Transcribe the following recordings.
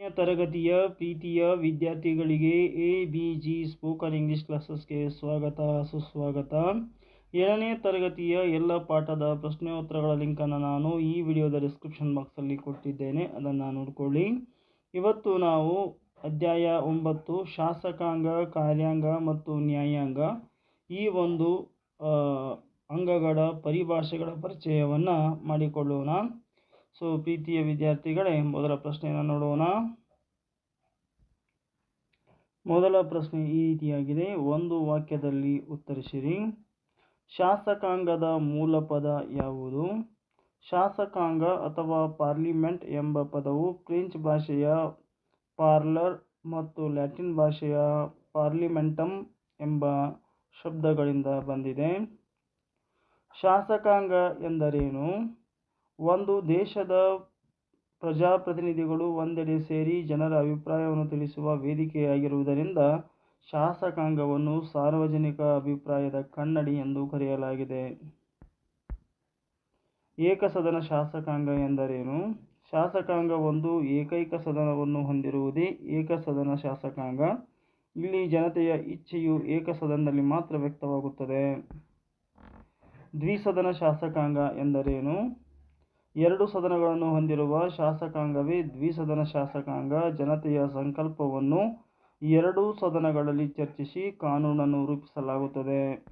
ತರಗತಿಯ ಪ್ರೀತಿಯ ವಿದ್ಯಾರ್ಥಿಗಳಿಗೆ A B G spoken English ಕ್ಲಾಸಸ್ಗೆ ಸ್ವಾಗತ, ಸುಸ್ವಾಗತ. ಏಳನೇ ತರಗತಿಯ ಎಲ್ಲ ಪಾಠದ ಪ್ರಶ್ನೋತ್ತರಗಳ ಲಿಂಕನ್ನು ನಾನು ಈ ವಿಡಿಯೋದ ಡಿಸ್ಕ್ರಿಪ್ಷನ್ ಬಾಕ್ಸಲ್ಲಿ ಕೊಟ್ಟಿದ್ದೇನೆ, ಅದನ್ನು ನೋಡಿಕೊಳ್ಳಿ. ಇವತ್ತು ನಾವು ಅಧ್ಯಾಯ ಒಂಬತ್ತು, ಶಾಸಕಾಂಗ, ಕಾರ್ಯಾಂಗ ಮತ್ತು ನ್ಯಾಯಾಂಗ ಈ ಒಂದು ಅಂಗಗಳ ಪರಿಭಾಷೆಗಳ ಪರಿಚಯವನ್ನು ಮಾಡಿಕೊಳ್ಳೋಣ. ಸೊ ಪ್ರೀತಿಯ ವಿದ್ಯಾರ್ಥಿಗಳೇ, ಮೊದಲ ಪ್ರಶ್ನೆಯನ್ನು ನೋಡೋಣ. ಮೊದಲ ಪ್ರಶ್ನೆ ಈ ರೀತಿಯಾಗಿದೆ. ಒಂದು ವಾಕ್ಯದಲ್ಲಿ ಉತ್ತರಿಸಿರಿ. ಶಾಸಕಾಂಗದ ಮೂಲ ಪದ ಯಾವುದು? ಶಾಸಕಾಂಗ ಅಥವಾ ಪಾರ್ಲಿಮೆಂಟ್ ಎಂಬ ಪದವು ಫ್ರೆಂಚ್ ಭಾಷೆಯ ಪಾರ್ಲರ್ ಮತ್ತು ಲ್ಯಾಟಿನ್ ಭಾಷೆಯ ಪಾರ್ಲಿಮೆಂಟಮ್ ಎಂಬ ಶಬ್ದಗಳಿಂದ ಬಂದಿದೆ. ಶಾಸಕಾಂಗ ಎಂದರೇನು? ಒಂದು ದೇಶದ ಪ್ರಜಾಪ್ರತಿನಿಧಿಗಳು ಒಂದೆಡೆ ಸೇರಿ ಜನರ ಅಭಿಪ್ರಾಯವನ್ನು ತಿಳಿಸುವ ವೇದಿಕೆಯಾಗಿರುವುದರಿಂದ ಶಾಸಕಾಂಗವನ್ನು ಸಾರ್ವಜನಿಕ ಅಭಿಪ್ರಾಯದ ಕನ್ನಡಿ ಎಂದು ಕರೆಯಲಾಗಿದೆ. ಏಕಸದನ ಶಾಸಕಾಂಗ ಎಂದರೇನು? ಶಾಸಕಾಂಗ ಒಂದು ಏಕೈಕ ಸದನವನ್ನು ಹೊಂದಿರುವುದೇ ಏಕಸದನ ಶಾಸಕಾಂಗ. ಇಲ್ಲಿ ಜನತೆಯ ಇಚ್ಛೆಯು ಏಕಸದನದಲ್ಲಿ ಮಾತ್ರ ವ್ಯಕ್ತವಾಗುತ್ತದೆ. ದ್ವಿಸದನ ಶಾಸಕಾಂಗ ಎಂದರೇನು? ಎರಡು ಸದನಗಳನ್ನು ಹೊಂದಿರುವ ಶಾಸಕಾಂಗವೇ ದ್ವಿಸದನ ಶಾಸಕಾಂಗ ಜನತೆಯ ಸಂಕಲ್ಪವನ್ನು ಎರಡೂ ಸದನಗಳಲ್ಲಿ ಚರ್ಚಿಸಿ ಕಾನೂನನ್ನು ರೂಪಿಸಲಾಗುತ್ತದೆ.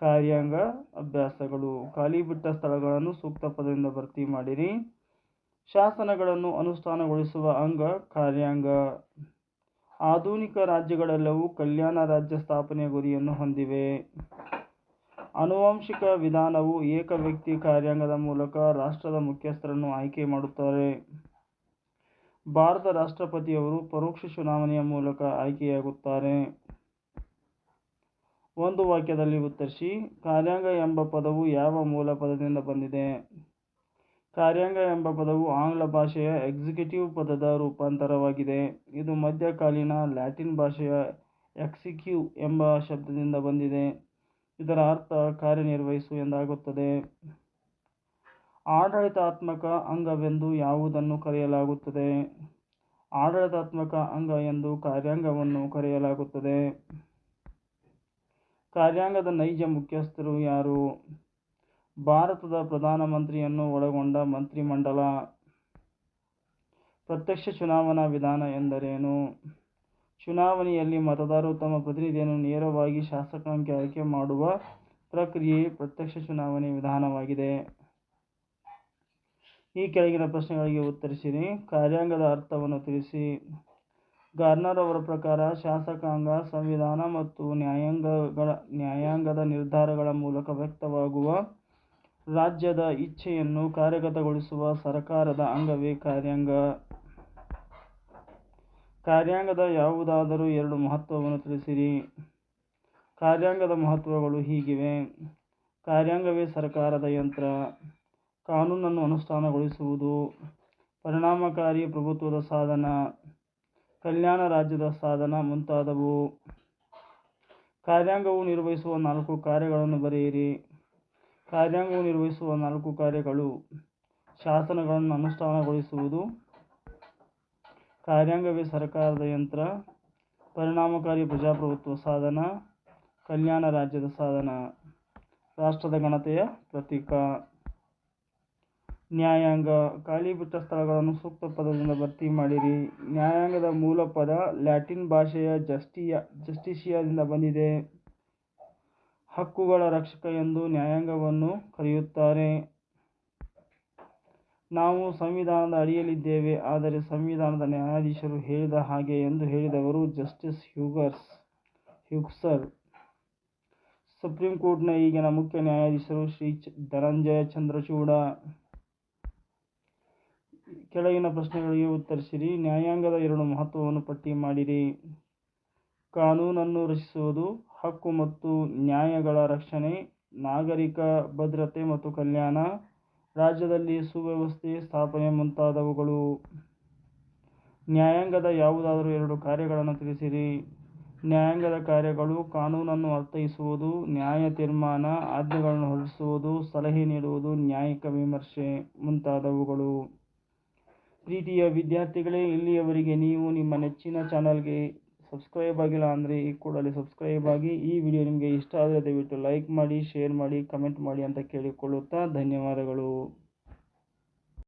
ಕಾರ್ಯಾಂಗ ಅಭ್ಯಾಸಗಳು. ಖಾಲಿ ಬಿಟ್ಟ ಸ್ಥಳಗಳನ್ನು ಸೂಕ್ತ ಪದದಿಂದ ಭರ್ತಿ ಮಾಡಿರಿ. ಶಾಸನಗಳನ್ನು ಅನುಷ್ಠಾನಗೊಳಿಸುವ ಅಂಗ ಕಾರ್ಯಾಂಗ. ಆಧುನಿಕ ರಾಜ್ಯಗಳೆಲ್ಲವೂ ಕಲ್ಯಾಣ ರಾಜ್ಯ ಸ್ಥಾಪನೆಯ ಗುರಿಯನ್ನು ಹೊಂದಿವೆ. ಆನುವಂಶಿಕ ವಿಧಾನವು ಏಕ ವ್ಯಕ್ತಿ ಕಾರ್ಯಾಂಗದ ಮೂಲಕ ರಾಷ್ಟ್ರದ ಮುಖ್ಯಸ್ಥರನ್ನು ಆಯ್ಕೆ ಮಾಡುತ್ತಾರೆ. ಭಾರತ ರಾಷ್ಟ್ರಪತಿಯವರು ಪರೋಕ್ಷ ಚುನಾವಣೆಯ ಮೂಲಕ ಆಯ್ಕೆಯಾಗುತ್ತಾರೆ. ಒಂದು ವಾಕ್ಯದಲ್ಲಿ ಉತ್ತರಿಸಿ, ಕಾರ್ಯಾಂಗ ಎಂಬ ಪದವು ಯಾವ ಮೂಲ ಪದದಿಂದ ಬಂದಿದೆ? ಕಾರ್ಯಾಂಗ ಎಂಬ ಪದವು ಆಂಗ್ಲ ಭಾಷೆಯ ಎಕ್ಸಿಕ್ಯೂಟಿವ್ ಪದದ ರೂಪಾಂತರವಾಗಿದೆ. ಇದು ಮಧ್ಯಕಾಲೀನ ಲ್ಯಾಟಿನ್ ಭಾಷೆಯ ಎಕ್ಸಿಕ್ಯೂ ಎಂಬ ಶಬ್ದದಿಂದ ಬಂದಿದೆ. ಇದರ ಅರ್ಥ ಕಾರ್ಯನಿರ್ವಹಿಸು ಎಂದಾಗುತ್ತದೆ. ಆಡಳಿತಾತ್ಮಕ ಅಂಗವೆಂದು ಯಾವುದನ್ನು ಕರೆಯಲಾಗುತ್ತದೆ? ಆಡಳಿತಾತ್ಮಕ ಅಂಗ ಎಂದು ಕಾರ್ಯಾಂಗವನ್ನು ಕರೆಯಲಾಗುತ್ತದೆ. ಕಾರ್ಯಾಂಗದ ನೈಜ ಮುಖ್ಯಸ್ಥರು ಯಾರು? ಭಾರತದ ಪ್ರಧಾನಮಂತ್ರಿಯನ್ನು ಒಳಗೊಂಡ ಮಂತ್ರಿಮಂಡಲ. ಪ್ರತ್ಯಕ್ಷ ಚುನಾವಣಾ ವಿಧಾನ ಎಂದರೇನು? ಚುನಾವಣೆಯಲ್ಲಿ ಮತದಾರರು ತಮ್ಮ ಪ್ರತಿನಿಧಿಯನ್ನು ನೇರವಾಗಿ ಶಾಸಕಾಂಗಕ್ಕೆ ಆಯ್ಕೆ ಮಾಡುವ ಪ್ರಕ್ರಿಯೆ ಪ್ರತ್ಯಕ್ಷ ಚುನಾವಣೆ ವಿಧಾನವಾಗಿದೆ. ಈ ಕೆಳಗಿನ ಪ್ರಶ್ನೆಗಳಿಗೆ ಉತ್ತರಿಸಿರಿ. ಕಾರ್ಯಾಂಗದ ಅರ್ಥವನ್ನು ತಿಳಿಸಿ. ಗಾರ್ನರ್ ಅವರ ಪ್ರಕಾರ ಶಾಸಕಾಂಗ, ಸಂವಿಧಾನ ಮತ್ತು ನ್ಯಾಯಾಂಗಗಳ, ನ್ಯಾಯಾಂಗದ ನಿರ್ಧಾರಗಳ ಮೂಲಕ ವ್ಯಕ್ತವಾಗುವ ರಾಜ್ಯದ ಇಚ್ಛೆಯನ್ನು ಕಾರ್ಯಗತಗೊಳಿಸುವ ಸರ್ಕಾರದ ಅಂಗವೇ ಕಾರ್ಯಾಂಗ. ಕಾರ್ಯಾಂಗದ ಯಾವುದಾದರೂ ಎರಡು ಮಹತ್ವವನ್ನು ತಿಳಿಸಿರಿ. ಕಾರ್ಯಾಂಗದ ಮಹತ್ವಗಳು ಹೀಗಿವೆ. ಕಾರ್ಯಾಂಗವೇ ಸರ್ಕಾರದ ಯಂತ್ರ. ಕಾನೂನನ್ನು ಅನುಷ್ಠಾನಗೊಳಿಸುವುದು ಪರಿಣಾಮಕಾರಿ ಪ್ರಭುತ್ವದ ಸಾಧನ. ಕಲ್ಯಾಣ ರಾಜ್ಯದ ಸಾಧನ ಮುಂತಾದವು. ಕಾರ್ಯಾಂಗವು ನಿರ್ವಹಿಸುವ ನಾಲ್ಕು ಕಾರ್ಯಗಳನ್ನು ಬರೆಯಿರಿ. ಕಾರ್ಯಾಂಗವು ನಿರ್ವಹಿಸುವ ನಾಲ್ಕು ಕಾರ್ಯಗಳು. ಶಾಸನಗಳನ್ನು ಅನುಷ್ಠಾನಗೊಳಿಸುವುದು. ಕಾರ್ಯಾಂಗವೇ ಸರ್ಕಾರದ ಯಂತ್ರ, ಪರಿಣಾಮಕಾರಿ ಪ್ರಜಾಪ್ರಭುತ್ವ ಸಾಧನ, ಕಲ್ಯಾಣ ರಾಜ್ಯದ ಸಾಧನ. ರಾಷ್ಟ್ರದ ಘನತೆಯ ಪ್ರತೀಕ. ನ್ಯಾಯಾಂಗ. ಖಾಲಿ ಬಿಟ್ಟ ಸ್ಥಳಗಳನ್ನು ಸೂಕ್ತ ಪದದಿಂದ ಭರ್ತಿ ಮಾಡಿರಿ. ನ್ಯಾಯಾಂಗದ ಮೂಲ ಪದ ಲ್ಯಾಟಿನ್ ಭಾಷೆಯ ಜಸ್ಟಿಯ, ಜಸ್ಟಿಷಿಯಾದಿಂದ ಬಂದಿದೆ. ಹಕ್ಕುಗಳ ರಕ್ಷಕ ಎಂದು ನ್ಯಾಯಾಂಗವನ್ನು ಕರೆಯುತ್ತಾರೆ. ನಾವು ಸಂವಿಧಾನದ ಅಡಿಯಲ್ಲಿದ್ದೇವೆ, ಆದರೆ ಸಂವಿಧಾನದ ನ್ಯಾಯಾಧೀಶರು ಹೇಳಿದ ಹಾಗೆ ಎಂದು ಹೇಳಿದವರು ಜಸ್ಟಿಸ್ ಹ್ಯೂಗರ್ಸ್, ಹ್ಯೂಗ್ಸರ್. ಸುಪ್ರೀಂ ಕೋರ್ಟ್ನ ಈಗಿನ ಮುಖ್ಯ ನ್ಯಾಯಾಧೀಶರು ಶ್ರೀ ಧನಂಜಯ ಚಂದ್ರಚೂಡ. ಕೆಳಗಿನ ಪ್ರಶ್ನೆಗಳಿಗೆ ಉತ್ತರಿಸಿರಿ. ನ್ಯಾಯಾಂಗದ ಎರಡು ಮಹತ್ವವನ್ನು ಪಟ್ಟಿ ಮಾಡಿರಿ. ಕಾನೂನನ್ನು ರಚಿಸುವುದು, ಹಕ್ಕು ಮತ್ತು ನ್ಯಾಯಗಳ ರಕ್ಷಣೆ, ನಾಗರಿಕ ಭದ್ರತೆ ಮತ್ತು ಕಲ್ಯಾಣ ರಾಜ್ಯದಲ್ಲಿ ಸುವ್ಯವಸ್ಥೆ ಸ್ಥಾಪನೆ ಮುಂತಾದವುಗಳು. ನ್ಯಾಯಾಂಗದ ಯಾವುದಾದರೂ ಎರಡು ಕಾರ್ಯಗಳನ್ನು ತಿಳಿಸಿರಿ. ನ್ಯಾಯಾಂಗದ ಕಾರ್ಯಗಳು ಕಾನೂನನ್ನು ಅರ್ಥೈಸುವುದು, ನ್ಯಾಯ ತೀರ್ಮಾನ, ಆಜ್ಞೆಗಳನ್ನು ಹೊರಡಿಸುವುದು, ಸಲಹೆ ನೀಡುವುದು, ನ್ಯಾಯಿಕ ವಿಮರ್ಶೆ ಮುಂತಾದವುಗಳು. ಪ್ರೀತಿಯ ವಿದ್ಯಾರ್ಥಿಗಳೇ, ಇಲ್ಲಿಯವರೆಗೆ ನೀವು ನಿಮ್ಮ ನೆಚ್ಚಿನ ಚಾನಲ್ಗೆ ಸಬ್ಸ್ಕ್ರೈಬ್ ಆಗಿಲ್ಲ ಅಂದರೆ ಈ ಕೂಡಲೇ ಸಬ್ಸ್ಕ್ರೈಬ್ ಆಗಿ ಈ ವಿಡಿಯೋ ನಿಮಗೆ ಇಷ್ಟ ಆದರೆ ದಯವಿಟ್ಟು ಲೈಕ್ ಮಾಡಿ ಶೇರ್ ಮಾಡಿ ಕಮೆಂಟ್ ಮಾಡಿ ಅಂತ ಕೇಳಿಕೊಳ್ಳುತ್ತಾ ಧನ್ಯವಾದಗಳು.